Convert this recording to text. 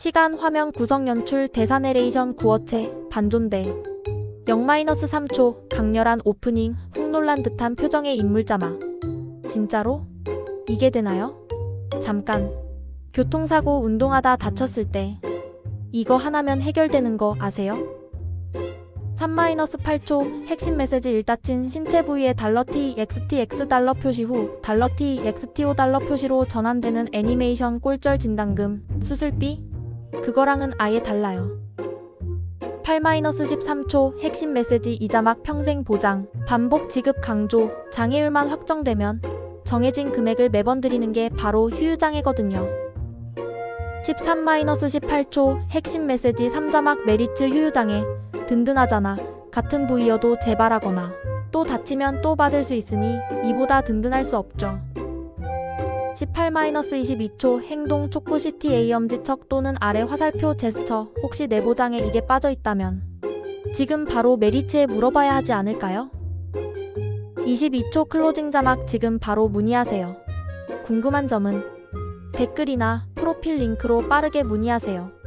시간, 화면, 구성, 연출, 대사, 내레이션, 구어체, 반존대 0-3초 강렬한 오프닝, 훅 놀란 듯한 표정의 인물 자막 진짜로? 이게 되나요? 잠깐 교통사고 운동하다 다쳤을 때 이거 하나면 해결되는 거 아세요? 3-8초 핵심 메시지 일다친 신체 부위의 달러 T, XTX 달러 표시 후 달러 T, XTO 달러 표시로 전환되는 애니메이션 꼴절 진단금, 수술비? 그거랑은 아예 달라요. 8-13초 핵심 메시지 이자막 평생 보장, 반복 지급 강조, 장애율만 확정되면 정해진 금액을 매번 드리는 게 바로 휴유장애거든요. 13-18초 핵심 메시지 3자막 메리츠 휴유장애, 든든하잖아. 같은 부위여도 재발하거나 또 다치면 또 받을 수 있으니 이보다 든든할 수 없죠. 18-22초 행동 촉구 CTA 엄지척 또는 아래 화살표 제스처 혹시 내보장에 이게 빠져 있다면 지금 바로 메리츠에 물어봐야 하지 않을까요? 22초 클로징 자막 지금 바로 문의하세요. 궁금한 점은 댓글이나 프로필 링크로 빠르게 문의하세요.